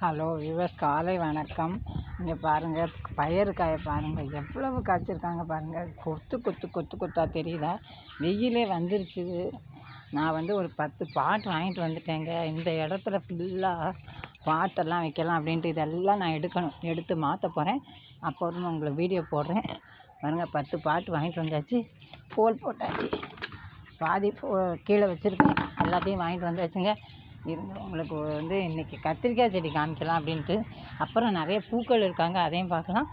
Hello விவஸ் காலை வணக்கம். இங்கே பாருங்கள் பயறு காய பாருங்கள் எவ்வளவு காய்ச்சிருக்காங்க பாருங்கள் கொத்து கொத்து கொத்து கொத்தா தெரியுதா? வெயிலே வந்துருச்சு. நான் வந்து ஒரு பத்து பாட் வாங்கிட்டு வந்துட்டேங்க. இந்த இடத்துல ஃபுல்லாக பாட்டெல்லாம் வைக்கலாம் அப்படின்ட்டு இதெல்லாம் நான் எடுக்கணும். எடுத்து மாற்ற போகிறேன் அப்போ வந்து உங்களுக்கு வீடியோ போடுறேன். பாருங்கள் பத்து பாட்டு வாங்கிட்டு வந்தாச்சு. கோல் போட்டாச்சு. பாதி போ கீழே வச்சுருக்கேன். எல்லாத்தையும் வாங்கிட்டு வந்தாச்சுங்க. இருந்து உங்களுக்கு வந்து இன்றைக்கி கத்திரிக்காய் செடி காமிக்கலாம் அப்படின்ட்டு. அப்புறம் நிறைய பூக்கள் இருக்காங்க அதையும் பார்க்கலாம்.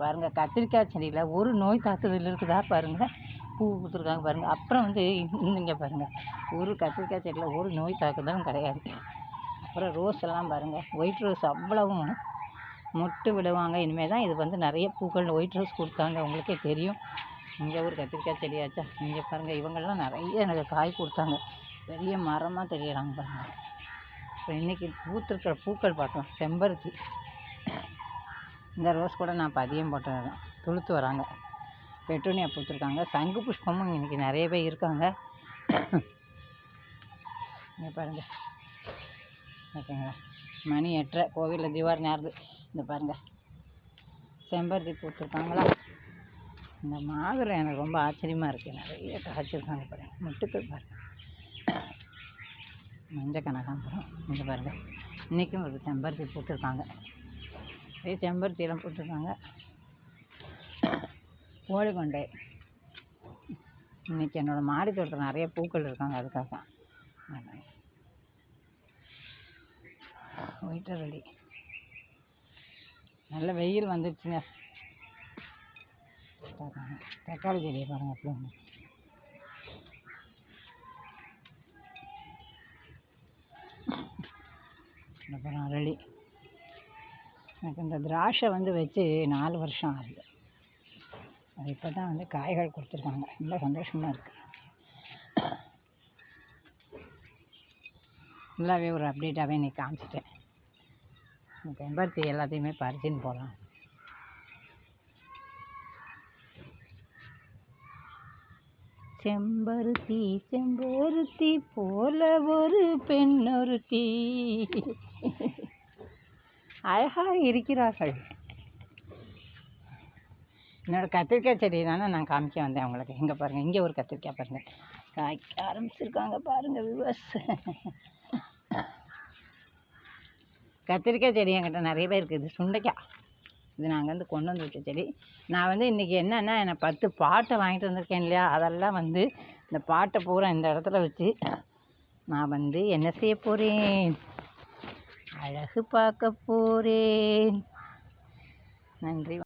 பாருங்கள் கத்திரிக்காய் செடியில் ஒரு நோய் தாக்குதல் இருக்குதா பாருங்கள் பூ கொடுத்துருக்காங்க பாருங்கள் அப்புறம் வந்து இங்கே பாருங்கள் ஒரு கத்திரிக்காய் செடியில் ஒரு நோய் தாக்குதலும் கிடையாது. அப்புறம் ரோஸ் எல்லாம் பாருங்கள் ஒயிட் ரோஸ் அவ்வளவும் மொட்டு விடுவாங்க. இனிமேல் தான் இது வந்து நிறைய பூக்கள் ஒயிட் ரோஸ் கொடுத்தாங்க. உங்களுக்கே தெரியும். இங்கே ஒரு கத்திரிக்காய் செடியாச்சா இங்கே பாருங்கள் இவங்கெல்லாம் நிறைய எனக்கு காய் கொடுத்தாங்க. பெரிய மரமாக தெரியறாங்க பாருங்கள் இப்போ இன்றைக்கி பூத்திருக்கிற பூக்கள் பார்த்தோம். செம்பருத்தி. இந்த ரோஸ் கூட நான் பதியம் அதிகம் போட்டேன் துளுத்து வராங்க. பெட்ரோனியா பூத்துருக்காங்க. சங்கு புஷ்பமும் இன்றைக்கி நிறைய பேர் இருக்காங்க. இங்கே பாருங்கள் ஓகேங்களா மணி எட்டரை. கோவிலில் திவார் நேரது இந்த பாருங்கள் செம்பருத்தி பூத்துருக்காங்களா? இந்த மாதுளை எனக்கு ரொம்ப ஆச்சரியமாக இருக்குது நிறைய காய்ச்சிருக்காங்க பாருங்கள் முட்டுக்கள் பாருங்கள் மஞ்சள் கனகாம்பரம் இங்கே பாருங்கள் இன்றைக்கும் ஒரு செம்பருத்தி போட்டிருக்காங்க. இதே செம்பருத்தியெல்லாம் போட்டிருக்காங்க. கோழிக்கொண்டை. இன்றைக்கி என்னோடய மாடி தோட்டத்தில் நிறைய பூக்கள் இருக்காங்க அதுக்காக. ஒயிட்டரளி. நல்ல வெயில் வந்துடுச்சுங்க தக்காளி செடியை பாருங்கள் அப்படி அப்புறம் அரளி. எனக்கு இந்த திராட்சை வந்து வச்சு நாலு வருஷம் ஆகுது. அது இப்போ தான் வந்து காய்கள் கொடுத்துருக்காங்க. ரொம்ப சந்தோஷமாக இருக்குது ஃபுல்லாகவே ஒரு அப்டேட்டாகவே இன்றைக்கி காமிச்சிட்டேன். இந்த செம்பருத்தி எல்லாத்தையுமே பறிச்சுன்னு போகலாம் செம்பருத்தி செம்பருத்தி போல ஒரு பெண்ணொருத்தி. அழகாக இருக்கிறார்கள். என்னோட கத்திரிக்காய் செடி தானே நான் காமிக்க வந்தேன் உங்களுக்கு. இங்கே பாருங்கள் இங்கே ஒரு கத்திரிக்காய் பாருங்கள் காய்க்க ஆரம்பிச்சிருக்காங்க பாருங்கள் விவஸ் கத்திரிக்காய் செடி என்கிட்ட நிறைய பேர் இருக்குது. சுண்டைக்காய். இது நாங்கள் வந்து கொண்டு வந்து வச்ச செடி. நான் வந்து இன்றைக்கி என்னென்னா என்னை பத்து பாட்டை வாங்கிட்டு வந்திருக்கேன் இல்லையா? அதெல்லாம் வந்து இந்த பாட்டை பூரா இந்த இடத்துல வச்சு நான் வந்து என்ன செய்ய போகிறேன் அழகு பார்க்க போகிறேன் நன்றி.